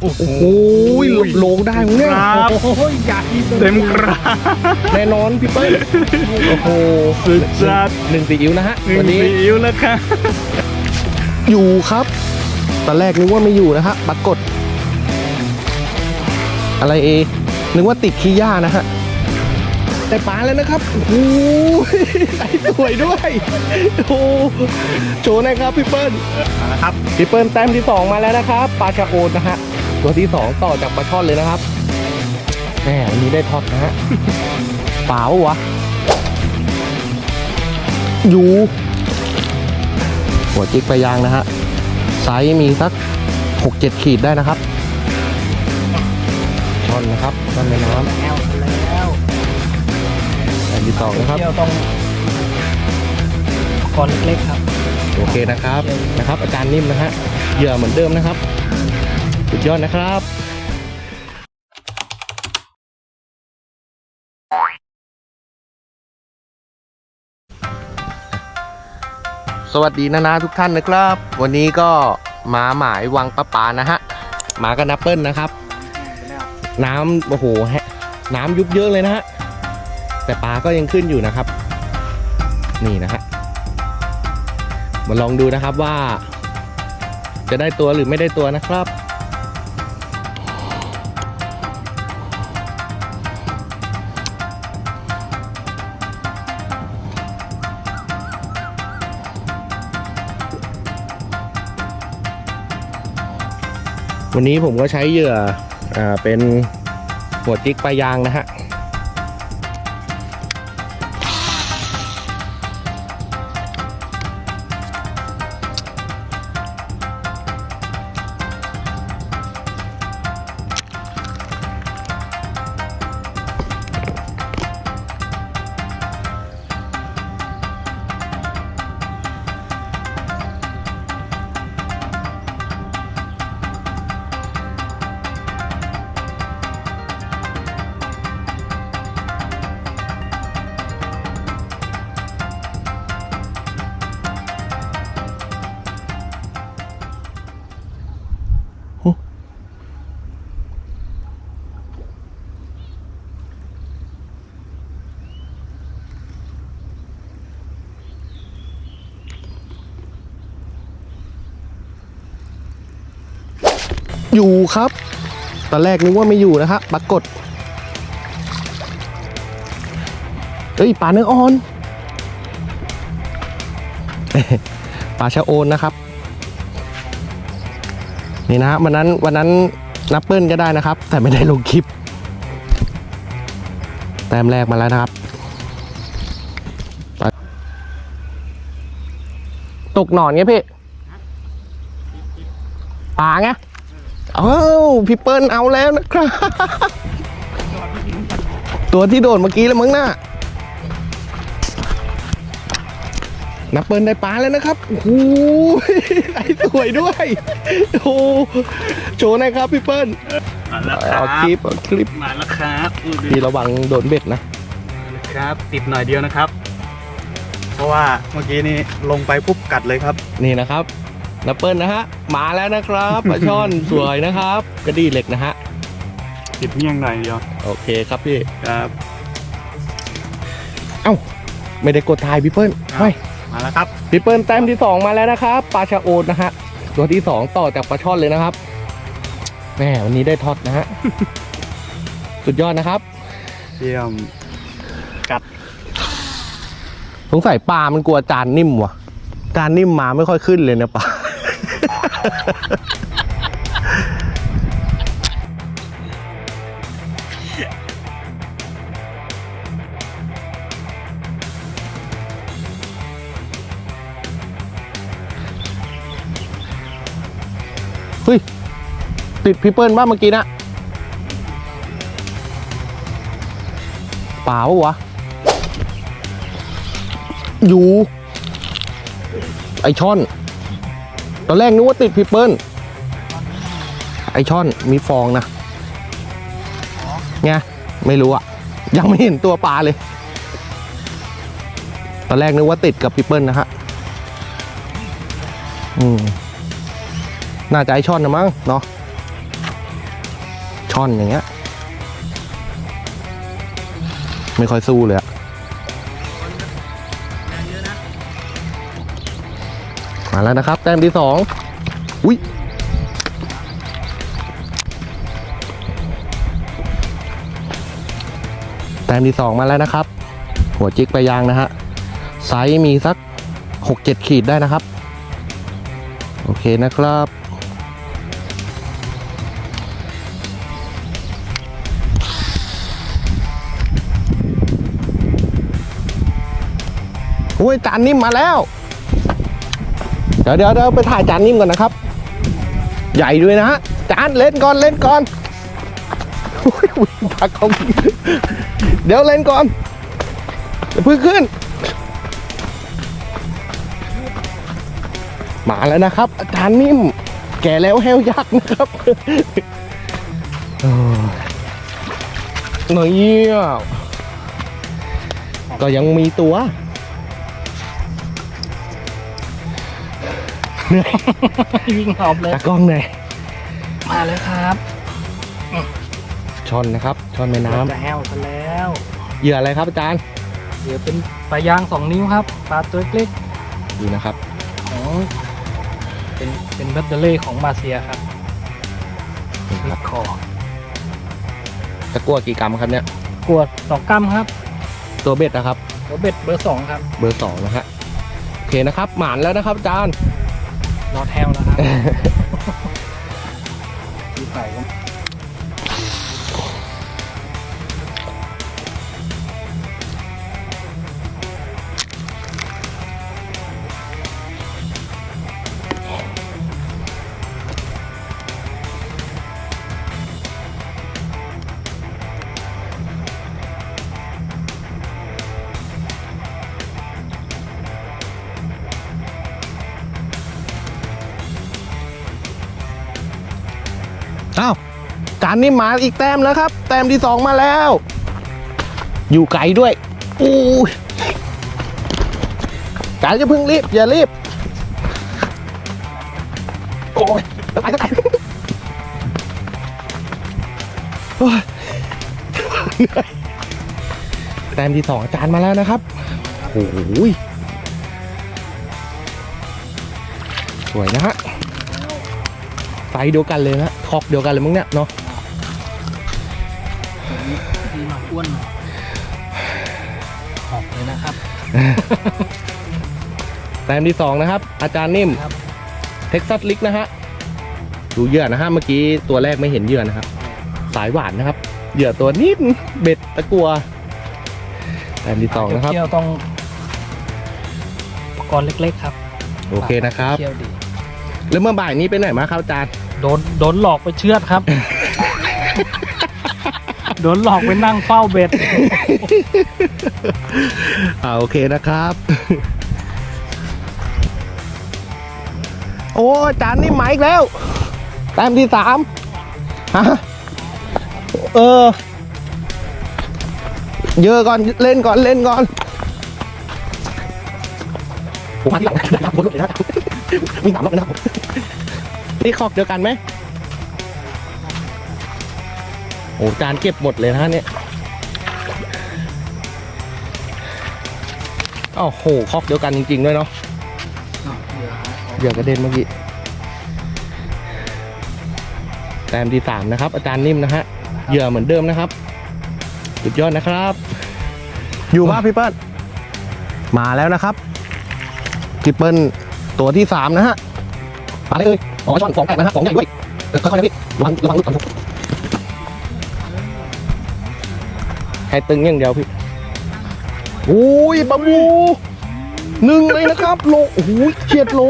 โอ้โหโอ้ยโลงได้มั้งเนี่ยครับโอ้ยใหญ่เต็มกราแน่นอนพี่เปิ้ลโอ้โหสุดจัดหนึ่งซีอิ๊วนะฮะหนึ่งวันนี้ซีอิ๊วแล้วครับอยู่ครับตอนแรกนึกว่าไม่อยู่นะฮะปรากฏ อะไรเอนึกว่าติดขี้ย่านะฮะแต่ปลาแล้วนะครับโอ้โหไอ้สวยด้วยโอ้โหโชว์หนะครับพี่เปิ้ลมาแล้วครับพี่เปิ้ลแต้มที่สองมาแล้วนะครับปลาชะโอนนะฮะ ตัวที่สองต่อจากปลาช่อนเลยนะครับแหมวันนี้ได้ทอดนะฮะเปล่าวะอยู่หัวจิกไปยางนะฮะไซส์มีสักหกเจ็ดขีดได้นะครับช่อนนะครับช่อนในน้แล้วแล้วำแต้มที่สองนะครับเที่ยวต้องคอนเล็กๆครับ โอเคนะครับนะครับ อาจารย์นิ่มนะฮะเหยื่อเหมือนเดิมนะครับ สุดยอดนะครับสวัสดีนะนะทุกท่านนะครับ วันนี้ก็มาหมายวังปะปานะฮะมากันนับเปิลนะครับ น้ำโอ้โหฮะน้ำยุบเยอะเลยนะฮะแต่ปลาก็ยังขึ้นอยู่นะครับ นี่นะฮะมาลองดูนะครับว่า จะได้ตัวหรือไม่ได้ตัวนะครับ วันนี้ผมก็ใช้เหยื่ออเป็นหัวจิกปลายางนะฮะ อยู่ครับ ตอนแรกนึกว่าไม่อยู่นะฮะปรากฏเอ้ยปลาเนื้ออ่อน ปลาชะโอนนะครับ นี่นะฮะวันนั้นวันนั้นนับเปิ้ลก็ได้นะครับ แต่ไม่ได้ลงคลิป แต้มแรกมาแล้วนะครับ ตกหนอนไงพี่ ปลาไง อ้าวพี่เปิ้ลเอาแล้วนะครับ ตัวที่โดดเมื่อกี้แล้วมึงน่ะนับเปิ้ลได้ปลาแล้วนะครับโอ้โหไอ้สวยด้วยโอ้โหโชว์หนะครับพี่เปิ้ลมาแล้วครัเอาบคลิปเอาคลิปมาแล้วครับอู้ดูพี่ระวังโดนเบ็ดนะครับ ติดหน่อยเดียวนะครับ เพราะว่าเมื่อกี้นี่ลงไปปุ๊บกัดเลยครับ นี่นะครับ นับเปิ้ลนะฮะมาแล้วนะครับปลาช่อนสวยนะครับ กระดี่เหล็กนะฮะติดเงี้ยงหน่อยเดียวโอเคครับพี่ครับ เอ้าไม่ได้กดถ่ายพี่เปิ้ลไม่มาแล้วครับพี่เปิ้ลแต้มที่สองมาแล้วนะครับปลาชะโอนนะฮะตัวที่สองต่อจากปลาช่อนเลยนะครับแหมวันนี้ได้ทอดนะฮะ สุดยอดนะครับ เยี่ยมสงสัยปลามันกลัวจานนิ่มว่ะ จานนิ่มมาไม่ค่อยขึ้นเลยนะปลา เฮ้ย ติดพี่เปิ้ลบ้าเมื่อกี้นะเปล่าววะ อยู่ ไอช่อน ตอนแรกนึกว่าติดพี่เปิลไอช่อนมีฟองนะไงไม่รู้อะยังไม่เห็นตัวปลาเลย ตอนแรกนึกว่าติดกับพี่เปิลนะฮะอืมน่าจะไอช่อนนะมั้งเนาะช่อนอย่างเงี้ย ไม่ค่อยสู้เลยอะ มาแล้วนะครับ แต้มที่สองอุ้ยแต้มที่สองมาแล้วนะครับ หัวจิกไปยางนะฮะไซส์มีสักหกเจ็ดขีดได้นะครับ โอเคนะครับโอ้ยจานนิ่มมาแล้ว ดี๋ยวเดี๋ยวเดี๋ยวไปถ่ายจานนิ่มก่อนนะครับ ใหญ่ด้วยนะฮะจานเล่นก่อนเล่นก่อนโอ้ยวิ่งทักเขาเดี๋ยวเล่นก่อนเดี๋ยวพิ่งขึ้น มาแล้วนะครับ อาจารย์นิ่ม แก่แล้วแห้วยักษ์นะครับเหน่อยเยี่ยก็ยังมีตัว วิ่งหอบเลยตากล้องหน่อยมาแล้วครับช่อนนะครับช่อนแม่น้จะแห้วกันแล้วำเหยื่ออะไรครับอาจารย์เดี๋ยวเป็นปลายางสองนิ้วครับปลาตัวเล็กดูนะครับของเป็นเป็นบัตเตอร์เล่ของมาเซียครับนี่คลิรับดคอตะกั่วกี่กรัมครับเนี่ยกวดสองกรัมครับ ตัวเบ็ดนะครับหัวเบ็ดเบอร์สองครับ เบอร์สองนะฮะโอเคนะครับ หมานแล้วนะครับอาจารย์ รอแถวแล้วครับดีใส่กั จานนี่มาอีกแต้มแล้วครับ แต้มที่สองมาแล้ว อยู่ไกลด้วยอู้ยจานจะเพิ่งรีบ อย่ารีบ โอ้ยไคร้ตะไคร้โอ้ยเหนื่อยแต้มที่สองอาจารย์มาแล้วนะครับโอ้ยสวยนะฮะไซส์เดียวกันเลยนะคอกเดียวกันเลยมั้งเนี่ยเนาะ ดีหน่อยอ้วนหน่อยหอบเลยนะครับ แต้มที่สองนะครับ อาจารย์นิ่มครับ เท็กซัสลิกนะฮะดูเหยื่อนะฮะเมื่อกี้ตัวแรกไม่เห็นเหยื่อนะครับ สายหวานนะครับ เหยื่อตัวนิดเบ็ดตะกัวแต้มที่สองนะครับ เที่ยวต้องอุปกรณ์เล็กๆครับโอเคนะครับ เที่ยวดีแล้วเมื่อบ่ายนี้ไปไหนมาครับอาจารย์ โดนโดนหลอกไปเชือดครับ โดนหลอกไปนั่งเฝ้าเบ็ด อ่าโอเคนะครับ โอ้อาจารย์นี่หมายอีกแล้ว แต้มที่สามฮะเออ เยอะก่อนเล่นก่อนเล่นก่อนผมหันหลังนะครับผมเลยนะมีสามรอบเลยนะครับนี่คอกเดียวกันไหม โอ้จานเก็บหมดเลยนะเนี่ยอ้าวโหคอกเดียวกันจริงๆด้วยเนาะเหยื่อกระเด็นเมื่อกี้แต้มที่สามนะครับ อาจารย์นิ่มนะฮะเหยื่อเหมือนเดิมนะครับ สุดยอดนะครับ อยู่ป่ะพี่เปิ้ลมาแล้วนะครับพี่เปิ้ลตัวที่สามนะฮะมาเลยอ๋อช่อนสองแตกนะฮะสองใหญ่ด้วยค่อยๆนะพี่ระวังระวังลูกก่อน ให้ตึงอย่างเดียวพี่โอ้ยปลาบูหนึ่งเลยนะครับโลโอ้โหเฉียดโล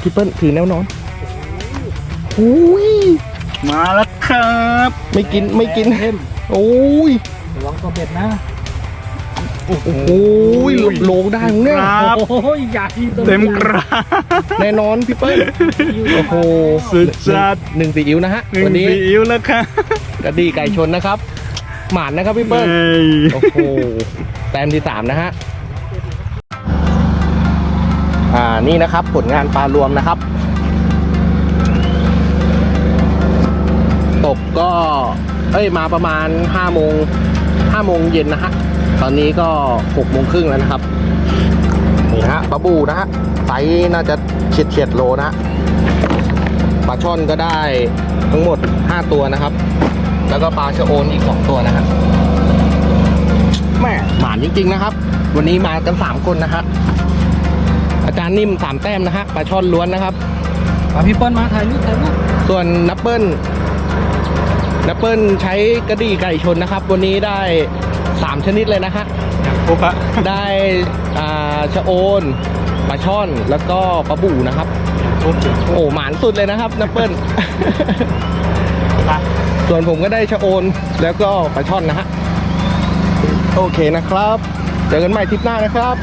พี่เปิ้ลถือแนวนอนโอ้ยมาแล้วครับไม่กินไม่กินเข้มโอ้ยระวังตัวเบ็ดนะโอ้โหโลได้มั้งเนี่ยครับโอ้ยใหญ่ตัวเต็มใหญ่กราบแน่นอนพี่เปิ้ลโอ้โหสุดจัดหนึ่งซีอิ๊วนะฮะหนึ่งวันนี้ซีอิ๊วแล้วครับกระดีไก่ชนนะครับ หมานนะครับพี่เปิ้ลเฮ้ยโอ้โหแต้มที่สามนะฮะอ่านี่นะครับผลงานปลารวมนะครับ ตกก็เอ้ยมาประมาณห้าโมงห้าโมงเย็นนะฮะตอนนี้ก็หกโมงครึ่งแล้วนะครับนี่ฮะปลาบูนะฮะไซส์น่าจะเฉียดเฉียดๆโลนะฮะปลาช่อนก็ได้ทั้งหมด5ตัวนะครับ แล้วก็ปลาชะโอนอีก2ตัวนะฮะแม่หมานจริง ๆ นะครับ วันนี้มากัน3คนนะฮะอาจารย์นิ่ม3แต้มนะฮะปลาช่อนล้วนนะครับมาพี่เปิ้ลมาถ่ายรูปถ่ายรูปส่วนนัปเปิลนัปเปิลใช้กระดี่ไก่ชนนะครับ วันนี้ได้3ชนิดเลยนะฮะอย่างปุ๊บอะได้อ่าชะโอนปลาช่อนแล้วก็ปลาบู่นะครับปุ๊บโอ้หมานสุดเลยนะครับนัปเปิลไป ส่วนผมก็ได้ชะโอนแล้วก็ปลาช่อนนะฮะ โอเคนะครับ เจอกันใหม่ทริปหน้านะครับ